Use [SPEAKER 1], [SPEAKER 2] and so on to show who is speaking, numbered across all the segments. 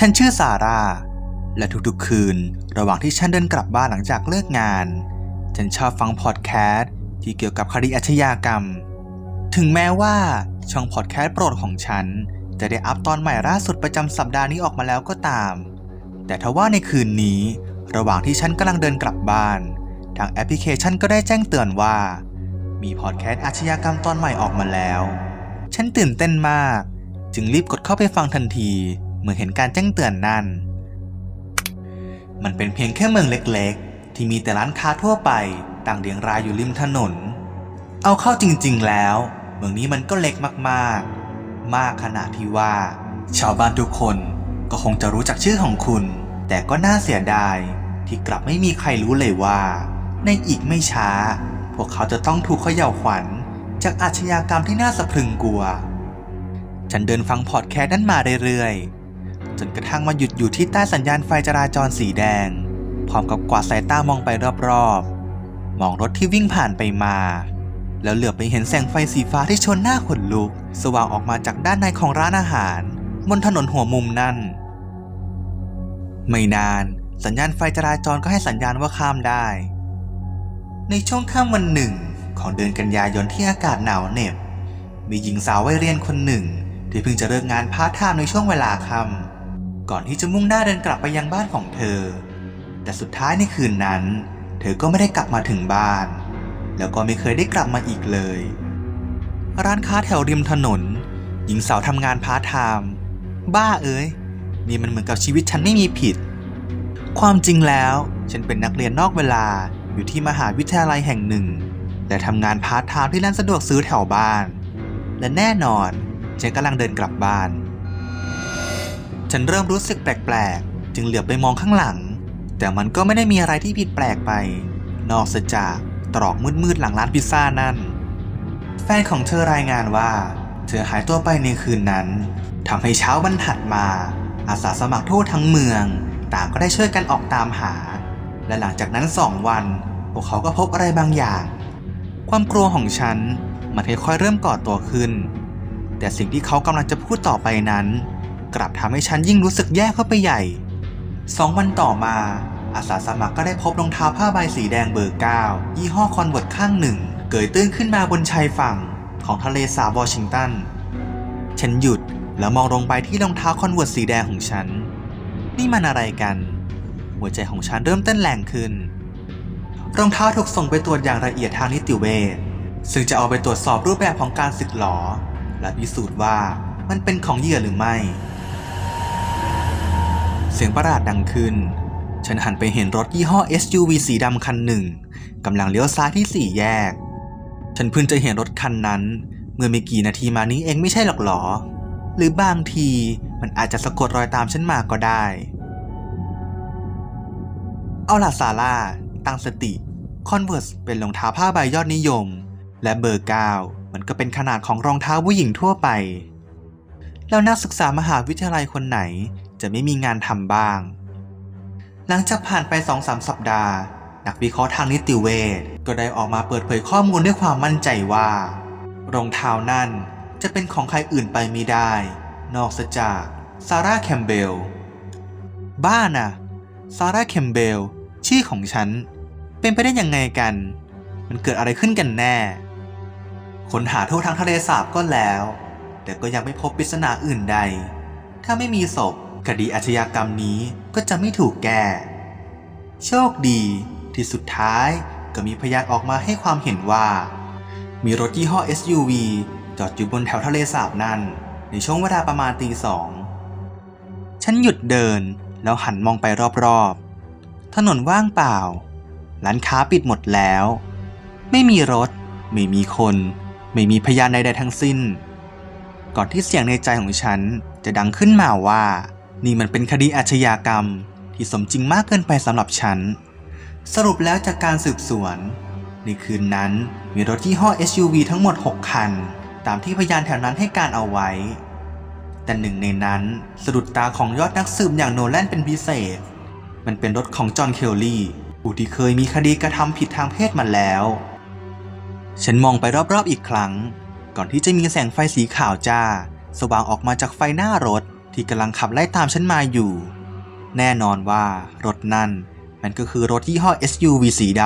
[SPEAKER 1] ฉันชื่อซาร่า และทุกๆคืน ระหว่างที่ฉันเดินกลับบ้านหลังจากเลิกงาน ฉันชอบฟังพอดแคสต์ที่เกี่ยวกับคดีอาชญากรรม ถึงแม้ว่าช่องพอดแคสต์โปรดของฉัน จะได้อัพตอนใหม่ล่าสุดประจำสัปดาห์นี้ออกมาแล้วก็ตาม แต่ทว่าในคืนนี้ ระหว่างที่ฉันกำลังเดินกลับบ้าน ทางแอปพลิเคชันก็ได้แจ้งเตือนว่า มีพอดแคสต์อาชญากรรมตอนใหม่ออกมาแล้ว ฉันตื่นเต้นมาก จึงรีบกดเข้าไปฟังทันที เมื่อเห็นการแจ้งเตือนนั่นมันเป็นเพียงแค่เมืองเล็กๆ ที่มีแต่ร้านค้าทั่วไปต่างเรียงรายอยู่ริมถนน เอาเข้าจริงๆแล้ว เมืองนี้มันก็เล็กมากๆ มากขนาดที่ว่า ชาวบ้านทุกคนก็คงจะรู้จักชื่อของคุณ แต่ก็น่าเสียดายที่กลับไม่มีใครรู้เลยว่า ในอีกไม่ช้า พวกเขาจะต้องถูกเขย่าขวัญ จากอาชญากรรมที่น่าสะพรึงกลัว ฉันเดินฟังพอดแคสต์นั้นมาเรื่อยๆ จนกระทั่งมาหยุดอยู่ที่ใต้สัญญาณไฟจราจรสีแดง พร้อมกับกวาดสายตามองไปรอบๆ มองรถที่วิ่งผ่านไปมา แล้วเหลือบไปเห็นแสงไฟสีฟ้าที่ชนหน้าขนลุก สว่างออกมาจากด้านในของร้านอาหาร บนถนนหัวมุมนั่น ไม่นานสัญญาณไฟจราจรก็ให้สัญญาณว่าข้ามได้ ในช่วงค่ำวันหนึ่ง ของเดือนกันยายนที่อากาศหนาวเหน็บ มีหญิงสาววัยเรียนคนหนึ่ง ที่เพิ่งจะเลิกงานพาร์ทไทม์ในช่วงเวลาค่ำ ก่อนที่จะมุ่งหน้าเดินกลับไปยังบ้านของเธอ แต่สุดท้ายในคืนนั้น เธอก็ไม่ได้กลับมาถึงบ้าน แล้วก็ไม่เคยได้กลับมาอีกเลย ร้านค้าแถวริมถนน หญิงสาวทำงานพาร์ทไทม์บ้าเอ้ยนี่มันเหมือนกับชีวิตฉันไม่มีผิด ความจริงแล้ว ฉันเป็นนักเรียนนอกเวลาอยู่ที่มหาวิทยาลัยแห่งหนึ่ง และทำงานพาร์ทไทม์ที่ร้านสะดวกซื้อแถวบ้าน และแน่นอนฉันกำลังเดินกลับบ้าน ฉันเริ่มรู้สึกแปลกๆ จึงเหลือบไปมองข้างหลัง แต่มันก็ไม่ได้มีอะไรที่ผิดแปลกไป นอกจากตรอกมืดๆหลังร้านพิซซ่านั่น แฟนของเธอรายงานว่า เธอหายตัวไปในคืนนั้นทำให้เช้าวันถัดมา อาสาสมัครทั่วทั้งเมือง ต่างก็ได้ช่วยกันออกตามหา และหลังจากนั้นสองวัน พวกเขาก็พบอะไรบางอย่าง ความกลัวของฉันมันค่อยๆเริ่มก่อตัวขึ้น แต่สิ่งที่เขากำลังจะพูดต่อไปนั้น กลับทำให้ฉันยิ่งรู้สึกแย่เข้าไปใหญ่สองวันต่อมา อาสาสมัครก็ได้พบรองเท้าผ้าใบสีแดงเบอร์ 9 ยี่ห้อคอนเวิร์ตข้างหนึ่ง เกิดตื้นขึ้นมาบนชายฝั่งของทะเลสาบวอชิงตัน ฉันหยุดแล้วมองลงไปที่รองเท้าคอนเวิร์ตสีแดงของฉัน นี่มันอะไรกัน หัวใจของฉันเริ่มเต้นแรงขึ้น รองเท้าถูกส่งไปตรวจอย่างละเอียดทางนิติเวชซึ่งจะเอาไปตรวจสอบรูปแบบของการสึกหลอ และพิสูจน์ว่ามันเป็นของเหยื่อหรือไม่ เสียงประหลาดดังขึ้น ฉันหันไปเห็นรถยี่ห้อ SUV สีดำคันหนึ่งกำลังเลี้ยวซ้ายที่สี่แยก ฉันเพิ่งจะเห็นรถคันนั้น เมื่อไม่กี่นาทีมานี้เองไม่ใช่หรอกหรอ หรือบางทีมันอาจจะสะกดรอยตามฉันมาก็ได้ เอาล่ะซาร่า ตั้งสติ Converse เป็นรองเท้าผ้าใบยอดนิยม และเบอร์9มันก็เป็นขนาดของรองเท้าผู้หญิงทั่วไป แล้วนักศึกษามหาวิทยาลัยคนไหน จะไม่มีงานทำบ้าง หลังจากผ่านไป 2-3 สัปดาห์ นักวิเคราะห์ทางนิติเวชก็ได้ออกมาเปิดเผยข้อมูลด้วยความมั่นใจว่า รองเท้านั่นจะเป็นของใครอื่นไปไม่ได้ นอกจากซาร่าแคมเบล บ้าน่ะ ซาร่าแคมเบล ชื่อของฉัน เป็นไปได้ยังไงกัน มันเกิดอะไรขึ้นกันแน่ ค้นหาทั่วทั้งทะเลสาบก็แล้ว แต่ก็ยังไม่พบปริศนาอื่นใด ถ้าไม่มีศพ คดีอาชญากรรมนี้ก็จะไม่ถูกแก้ โชคดีที่สุดท้ายก็มีพยานออกมาให้ความเห็นว่า มีรถยี่ห้อ SUV จอดอยู่บนแถวทะเลสาบนั่นในช่วงเวลาประมาณตีสอง ฉันหยุดเดินแล้วหันมองไปรอบๆ ถนนว่างเปล่า ร้านค้าปิดหมดแล้ว ไม่มีรถ ไม่มีคน ไม่มีพยานใดๆทั้งสิ้น ก่อนที่เสียงในใจของฉันจะดังขึ้นมาว่า นี่มันเป็นคดีอาชญากรรมที่สมจริงมากเกินไปสำหรับฉัน สรุปแล้วจากการสืบสวน ในคืนนั้นมีรถยี่ห้อ SUV ทั้งหมด 6 คัน ตามที่พยานแถวนั้นให้การเอาไว้ แต่หนึ่งในนั้นสะดุดตาของยอดนักสืบอย่างโนแลนเป็นพิเศษ มันเป็นรถของจอห์นเคลลี่ผู้ที่เคยมีคดีกระทำผิดทางเพศมาแล้ว ฉันมองไปรอบๆอีกครั้ง ก่อนที่จะมีแสงไฟสีขาวจ้า สว่างออกมาจากไฟหน้ารถ ที่กำลังขับไล่ตามฉันมาอยู่ แน่นอนว่ารถนั่นมันก็คือรถยี่ห้อ SUV สีด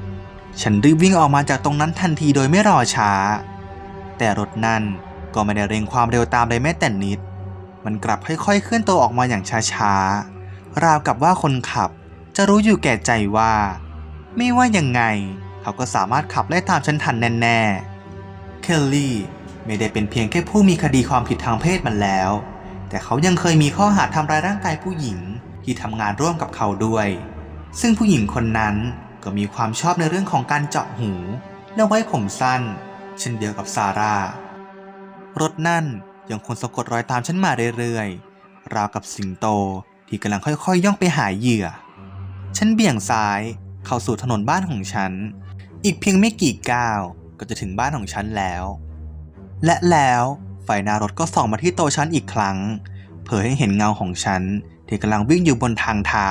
[SPEAKER 1] ำฉันรีบวิ่งออกมาจากตรงนั้นทันทีโดยไม่รอช้า แต่รถนั่นก็ไม่ได้เร่งความเร็วตามเลยแม้แต่นิด มันกลับค่อยๆเคลื่อนตัวออกมาอย่างช้าๆ ราวกับว่าคนขับจะรู้อยู่แก่ใจว่า ไม่ว่ายังไง เขาก็สามารถขับไล่ตามฉันทันแน่ๆ เคลลี่ไม่ได้เป็นเพียงแค่ผู้มีคดีความผิดทางเพศมันแล้ว แต่เขายังเคยมีข้อหาทำร้ายร่างกายผู้หญิงที่ทำงานร่วมกับเขาด้วย ซึ่งผู้หญิงคนนั้นก็มีความชอบในเรื่องของการเจาะหู และไว้ผมสั้น เช่นเดียวกับซาร่ารถนั่นยังคงสะกดรอยตามฉันมาเรื่อยๆ ราวกับสิงโตที่กำลังค่อยๆย่องไปหาเหยื่อ ฉันเบี่ยงซ้ายเข้าสู่ถนนบ้านของฉัน อีกเพียงไม่กี่ก้าวก็จะถึงบ้านของฉันแล้ว และแล้ว ไฟหน้ารถก็ส่องมาที่โตวฉันอีกครั้ง เผยให้เห็นเงาของฉันที่กำลังวิ่งอยู่บนทางเท้า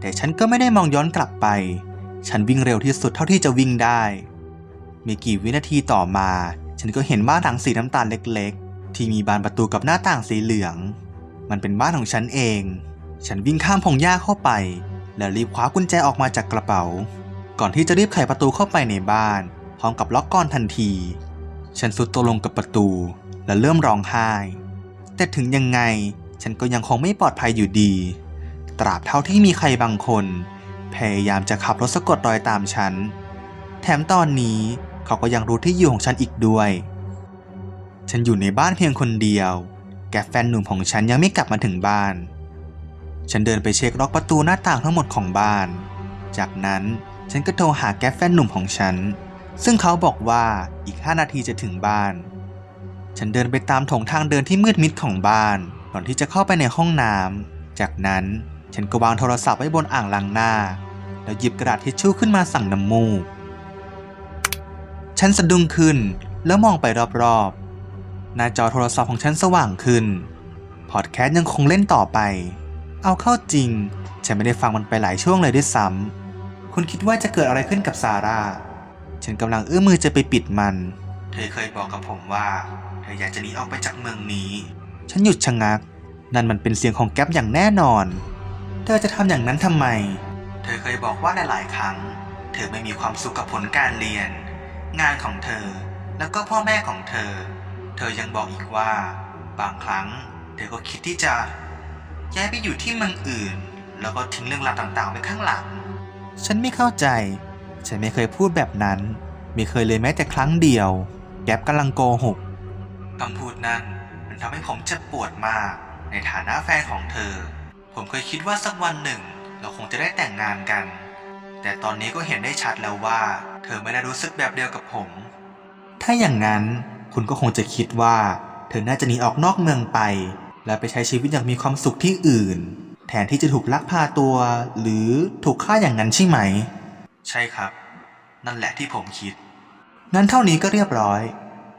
[SPEAKER 1] แต่ฉันก็ไม่ได้มองย้อนกลับไป ฉันวิ่งเร็วที่สุดเท่าที่จะวิ่งได้ม่กี่วินาทีต่อมา ฉันก็เห็นบ้านหลังสีน้ำตาลเล็ก ๆ ที่มีบานประตูกับหน้าต่างสีเหลือง มันเป็นบ้านของฉันเอง ฉันวิ่งข้ามพงหญ้าเข้าไป แล้วรีบคว้ากุญแจออกมาจากกระเป๋า ก่อนที่จะรีบไขประตูเข้าไปในบ้าน พร้อมกับล็อกกลอนทันที ฉันสุดตัวลงกับประตู และเริ่มร้องไห้ แต่ถึงยังไงฉันก็ยังคงไม่ปลอดภัยอยู่ดี ตราบเท่าที่มีใครบางคน พยายามจะขับรถสะกดรอยตามฉัน แถมตอนนี้เขาก็ยังรู้ที่อยู่ของฉันอีกด้วย ฉันอยู่ในบ้านเพียงคนเดียว แกแฟนหนุ่มของฉันยังไม่กลับมาถึงบ้าน ฉันเดินไปเช็คล็อกประตูหน้าต่างทั้งหมดของบ้าน จากนั้นฉันก็โทรหาแกแฟนหนุ่มของฉัน ซึ่งเขาบอกว่าอีก 5 นาทีจะถึงบ้าน ฉันเดินไปตามถงทางเดินที่มืดมิดของบ้าน ก่อนที่จะเข้าไปในห้องน้ำ จากนั้นฉันก็วางโทรศัพท์ไว้บนอ่างล้างหน้า แล้วหยิบกระดาษทิชชู่ขึ้นมาสั่งน้ำมูก ฉันสะดุ้งขึ้นแล้วมองไปรอบๆ หน้าจอโทรศัพท์ของฉันสว่างขึ้น พอดแคสต์ยังคงเล่นต่อไป เอาเข้าจริง ฉันไม่ได้ฟังมันไปหลายช่วงเลยด้วยซ้ำ คุณคิดว่าจะเกิดอะไรขึ้นกับซาร่า ฉันกำลังเอื้อมมือจะไปปิดมัน เธอเคยบอกกับผมว่า เธออยากจะหนีออกไปจากเมืองนี้ ฉันหยุดชะงัก นั่นมันเป็นเสียงของแก๊ปอย่างแน่นอน เธอจะทำอย่างนั้นทำไม เธอเคยบอกว่าหลายๆครั้ง เธอไม่มีความสุขกับผลการเรียน งานของเธอ แล้วก็พ่อแม่ของเธอ เธอยังบอกอีกว่า บางครั้ง เธอก็คิดที่จะย้ายไปอยู่ที่เมืองอื่น แล้วก็ทิ้งเรื่องราวต่างๆไว้ข้างหลัง ฉันไม่เข้าใจ ฉันไม่เคยพูดแบบนั้น ไม่เคยเลยแม้แต่ครั้งเดียว แก๊ปกำลังโกหก คำพูดนั้นมันทำให้ผมเจ็บปวดมากในฐานะแฟนของเธอ ผมเคยคิดว่าสักวันหนึ่ง เราคงจะได้แต่งงานกัน แต่ตอนนี้ก็เห็นได้ชัดแล้วว่า เธอไม่ได้รู้สึกแบบเดียวกับผม ถ้าอย่างนั้นคุณก็คงจะคิดว่า เธอน่าจะหนีออกนอกเมืองไป และไปใช้ชีวิตอย่างมีความสุขที่อื่น แทนที่จะถูกลักพาตัว หรือถูกฆ่าอย่างนั้นใช่ไหม ใช่ครับ นั่นแหละที่ผมคิดนั้นเท่านี้ก็เรียบร้อย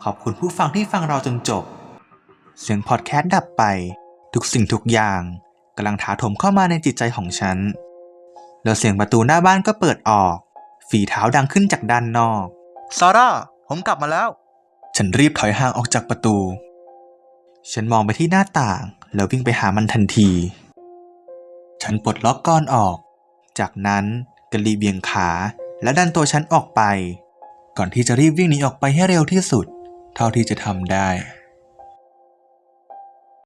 [SPEAKER 1] ขอบคุณผู้ฟังที่ฟังเราจนจบ เสียงพอดแคสต์ดับไป ทุกสิ่งทุกอย่างกำลังถาโถมเข้ามาในจิตใจของฉัน แล้วเสียงประตูหน้าบ้านก็เปิดออก ฝีเท้าดังขึ้นจากด้านนอกซาร่า ผมกลับมาแล้ว ฉันรีบถอยห่างออกจากประตู ฉันมองไปที่หน้าต่าง แล้ววิ่งไปหามันทันที ฉันปลดล็อกก้อนออก จากนั้นก็รีบเบี่ยงขาและดันตัวฉันออกไป ก่อนที่จะรีบวิ่งหนีออกไปให้เร็วที่สุด เท่าที่จะทำได้